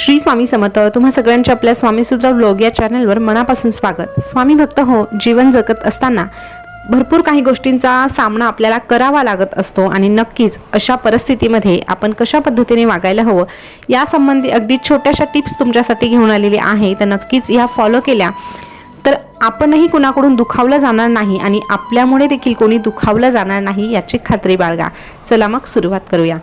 श्री स्वामी समर्थ तुम्हा सगळ्यांच्या आपल्या स्वामीसूत्र ब्लॉग या चॅनलवर मनापासून स्वागत. स्वामी भक्त हो जीवन जगत असताना भरपूर काही गोष्टींचा सामना आपल्याला करावा लागत असतो आणि नक्कीच अशा परिस्थितीमध्ये आपण कशा पद्धतीने वागायला हवं यासंबंधी अगदी छोट्याशा टिप्स तुमच्यासाठी घेऊन आलेली आहे. तर नक्कीच ह्या फॉलो केल्या. आपणही कुणाकडून दुखावलं जाणार नाही आणि आपल्यामुळे देखील कोणी दुखावलं जाणार नाही याची खात्री बाळगा. चला मग सुरुवात करूया.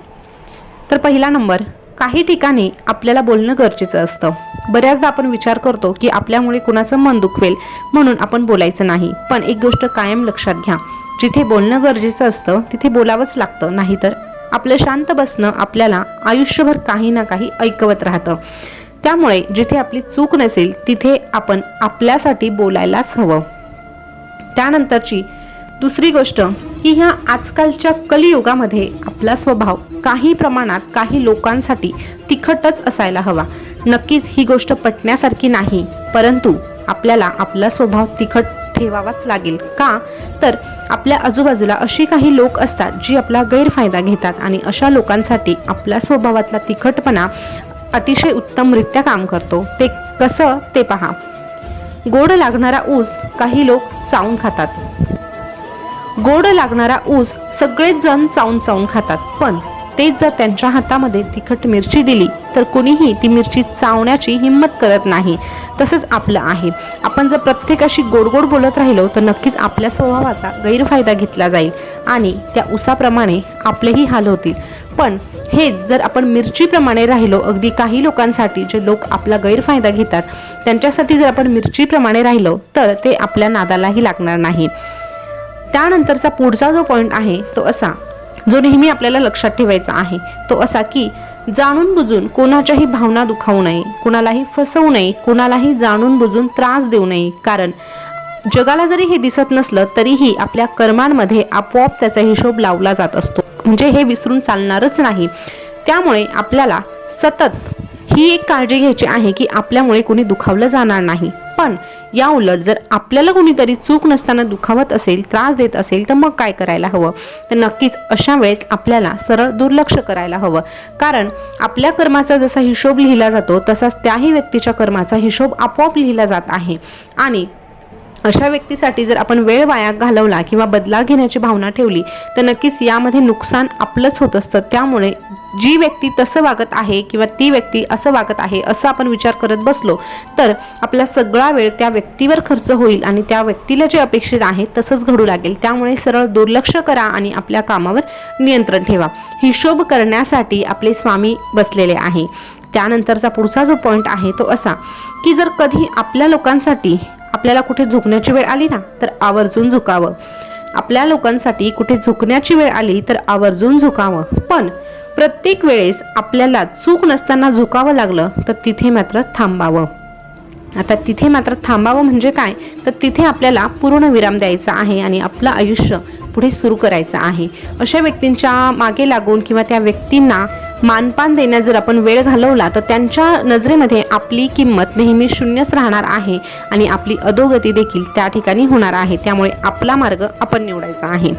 तर पहिला नंबर काही ठिकाणी आपल्याला बोलणं गरजेचं असतं. बऱ्याचदा आपण विचार करतो की आपल्यामुळे कुणाचं मन दुखवेल म्हणून आपण बोलायचं नाही. पण एक गोष्ट कायम लक्षात घ्या जिथे बोलणं गरजेचं असतं तिथे बोलावंच लागतं. नाहीतर आपलं शांत बसणं आपल्याला आयुष्यभर काही ना काही ऐकवत राहतं. त्यामुळे जिथे आपली चूक नसेल तिथे आपण आपल्यासाठी बोलायलाच हवं. त्यानंतरची दुसरी गोष्ट की ह्या आजकालच्या कलियुगामध्ये आपला स्वभाव काही प्रमाणात काही लोकांसाठी तिखटच असायला हवा. नक्कीच ही गोष्ट पटण्यासारखी नाही परंतु आपल्याला आपला स्वभाव तिखट ठेवावाच लागेल. का? तर आपल्या आजूबाजूला अशी काही लोक असतात जी आपला गैरफायदा घेतात आणि अशा लोकांसाठी आपल्या स्वभावातला तिखटपणा अतिशय उत्तमरित्या काम करतो. ते कसं ते पहा. गोड लागणारा ऊस काही लोक चावून खातात. गोड लागणारा ऊस सगळेच जण चावून चावून खातात. पण तेच जर त्यांच्या हातामध्ये तिखट मिरची दिली तर कुणीही ती मिरची चावण्याची हिंमत करत नाही. तसंच आपलं आहे. आपण जर प्रत्येकाशी गोड गोड बोलत राहिलो तर नक्कीच आपल्या स्वभावाचा गैरफायदा घेतला जाईल आणि त्या ऊसाप्रमाणे आपलेही हाल होतील. पण हे जर आपण मिरचीप्रमाणे राहिलो अगदी काही लोकांसाठी जे लोक आपला गैरफायदा घेतात त्यांच्यासाठी जर आपण मिरचीप्रमाणे राहिलो तर ते आपल्या नादालाही लागणार नाही. त्यानंतरचा पुढचा जो पॉईंट आहे तो असा जो नेहमी आपल्याला लक्षात ठेवायचा आहे तो असा की जाणून बुजून कोणाच्याही भावना दुखावू नये कुणालाही फसवू नये कोणालाही जाणून बुजून त्रास देऊ नये. कारण जगाला जरी हे दिसत नसलं तरीही आपल्या कर्मांमध्ये आपोआप त्याचा हिशोब लावला जात असतो. म्हणजे हे विसरून चालणारच नाही. त्यामुळे आपल्याला सतत ही एक काळजी घ्यायची आहे की आपल्यामुळे कोणी दुखावलं जाणार नाही. पण या उलट जर आपल्याला कोणीतरी चूक नसताना दुखावत असेल त्रास देत असेल तर मग काय करायला हवं? तर नक्कीच अशा वेळेस आपल्याला सरळ दुर्लक्ष करायला हवं. कारण आपल्या कर्माचा जसा हिशोब लिहिला जातो तसाच त्याही व्यक्तीच्या कर्माचा हिशोब आपोआप लिहिला जात आहे. आणि अशा व्यक्तीसाठी जर आपण वेळ वाया घालवला किंवा बदला घेण्याची भावना ठेवली तर नक्कीच यामध्ये नुकसान आपलंच होत असतं. त्यामुळे जी व्यक्ती तसं वागत आहे किंवा ती व्यक्ती असं वागत आहे असं आपण विचार करत बसलो तर आपला सगळा वेळ त्या व्यक्तीवर खर्च होईल आणि त्या व्यक्तीला जे अपेक्षित आहे तसंच घडू लागेल. त्यामुळे सरळ दुर्लक्ष करा आणि आपल्या कामावर नियंत्रण ठेवा. हिशोब करण्यासाठी आपले स्वामी बसलेले आहे. त्यानंतरचा पुढचा जो पॉईंट आहे तो असा की जर कधी आपल्या लोकांसाठी आपल्याला कुठे झुकण्याची वेळ आली ना तर आवर्जून झुकावं. आपल्या लोकांसाठी कुठे झुकण्याची वेळ आली तर आवर्जून झुकावं. पण प्रत्येक वेळेस आपल्याला चूक नसताना झुकावं लागलं तर तिथे मात्र थांबावं. आता तिथे मात्र थांबावं म्हणजे काय? तर तिथे आपल्याला पूर्ण विराम द्यायचा आहे आणि आपलं आयुष्य पुढे सुरू करायचं आहे. अशा व्यक्तींच्या मागे लागून किंवा त्या व्यक्तींना मानपान देण्यात जर आपण वेळ घालवला तर त्यांच्या नजरेमध्ये आपली किंमत नेहमी शून्यच राहणार आहे आणि आपली अधोगती देखील त्या ठिकाणी होणार आहे. त्यामुळे आपला मार्ग आपण निवडायचा आहे.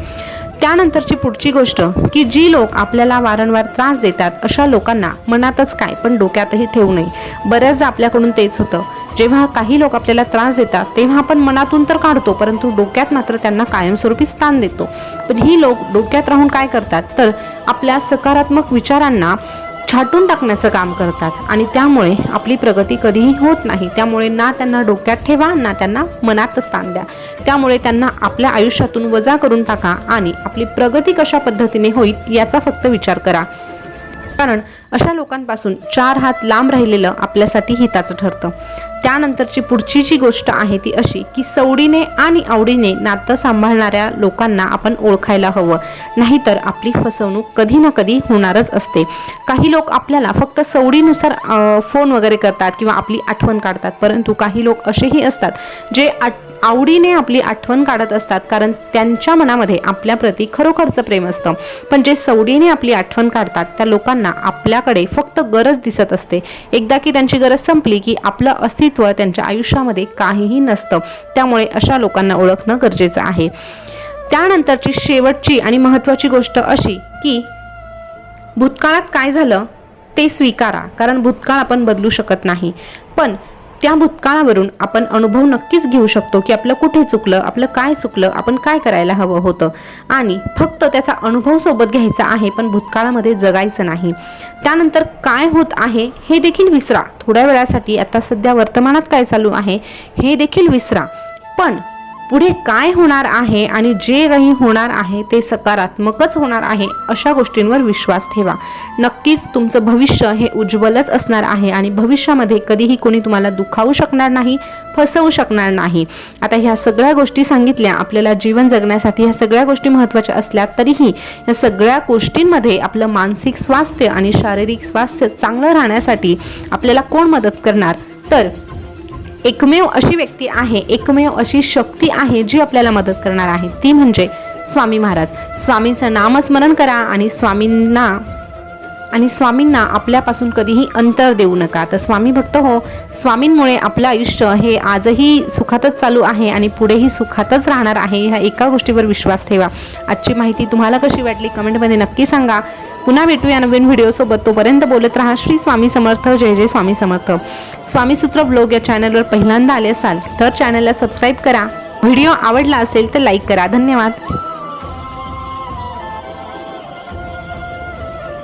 त्यानंतरची पुढची गोष्ट की जी लोक आपल्याला वारंवार त्रास देतात अशा लोकांना मनातच काय पण डोक्यातही ठेवू नये. बऱ्याचदा आपल्याकडून तेच होतं. जेव्हा काही लोक आपल्याला त्रास देतात तेव्हा आपण मनातून तर काढतो परंतु डोक्यात मात्र त्यांना कायमस्वरूपी स्थान देतो. पण ही लोक डोक्यात राहून काय करतात? तर आपल्या सकारात्मक विचारांना छाटून टाकण्याचं काम करतात. आणि त्यामुळे आपली प्रगती कधीही होत नाही. त्यामुळे ना त्यांना डोक्यात ठेवा ना त्यांना मनात स्थान द्या. त्यामुळे त्यांना आपल्या आयुष्यातून वजा करून टाका आणि आपली प्रगती कशा पद्धतीने होईल याचा फक्त विचार करा. कारण अशा लोकांपासून चार हात लांब राहिलेलं आपल्यासाठी हिताचं ठरतं. त्यानंतरची पुढची जी गोष्ट आहे ती अशी की सवडीने आणि आवडीने नातं सांभाळणाऱ्या लोकांना आपण ओळखायला हवं. नाहीतर आपली फसवणूक कधी ना कधी होणारच असते. काही लोक आपल्याला फक्त सवडीनुसार फोन वगैरे करतात किंवा आपली आठवण काढतात परंतु काही लोक असेही असतात जे आठ आवडीने आपली आठवण काढत असतात कारण त्यांच्या मनामध्ये आपल्याप्रती खरोखरचं प्रेम असतं. पण जे सवडीने आपली आठवण काढतात त्या लोकांना आपल्याकडे फक्त गरज दिसत असते. एकदा की त्यांची गरज संपली की आपलं अस्तित्व त्यांच्या आयुष्यामध्ये काहीही नसतं. त्यामुळे अशा लोकांना ओळखणं गरजेचं आहे. त्यानंतरची शेवटची आणि महत्त्वाची गोष्ट अशी की भूतकाळात काय झालं? ते स्वीकारा कारण भूतकाळ आपण बदलू शकत नाही. पण त्या भूतकाळावरून आपण अनुभव नक्कीच घेऊ शकतो की आपलं कुठे चुकलं आपलं काय चुकलं आपण काय करायला हवं होतं. आणि फक्त त्याचा अनुभव सोबत घ्यायचा आहे पण भूतकाळामध्ये जगायचं नाही. त्यानंतर काय होत आहे हे देखील विसरा. थोड्या वेळासाठी आता सध्या वर्तमानात काय चालू आहे हे देखील विसरा. पण पुढे काय होणार आहे आणि जे काही होणार आहे ते सकारात्मकच होणार आहे अशा गोष्टींवर विश्वास ठेवा. नक्कीच तुमचं भविष्य हे उज्ज्वलच असणार आहे आणि भविष्यामध्ये कधीही कोणी तुम्हाला दुखावू शकणार नाही फसवू शकणार नाही. आता ह्या सगळ्या गोष्टी सांगितल्या आपल्याला जीवन जगण्यासाठी ह्या सगळ्या गोष्टी महत्त्वाच्या असल्या तरीही या सगळ्या गोष्टींमध्ये आपलं मानसिक स्वास्थ्य आणि शारीरिक स्वास्थ्य चांगलं राहण्यासाठी आपल्याला कोण मदत करणार? तर एकमेव अशी व्यक्ती आहे एकमेव अशी शक्ती आहे जी आपल्याला मदत करणार आहे. ती म्हणजे स्वामी महाराज. स्वामींचं नामस्मरण करा आणि स्वामींना आणि स्वामींना आपल्यापासून कधीही अंतर देऊ नका. तर स्वामी भक्त हो स्वामींमुळे आपलं आयुष्य हे आजही सुखातच चालू आहे आणि पुढेही सुखातच राहणार आहे. ह्या एका गोष्टीवर विश्वास ठेवा. आजची माहिती तुम्हाला कशी वाटली? कमेंटमध्ये नक्की सांगा. पुन्हा भेटूया नवीन व्हिडिओसोबत तोपर्यंत बोलत राहा श्री स्वामी समर्थ. जय जय स्वामी समर्थ. स्वामी सूत्र ब्लॉग या चॅनलवर पहिल्यांदा आले असाल तर चॅनलला सबस्क्राईब करा. व्हिडिओ आवडला असेल तर लाईक करा. धन्यवाद.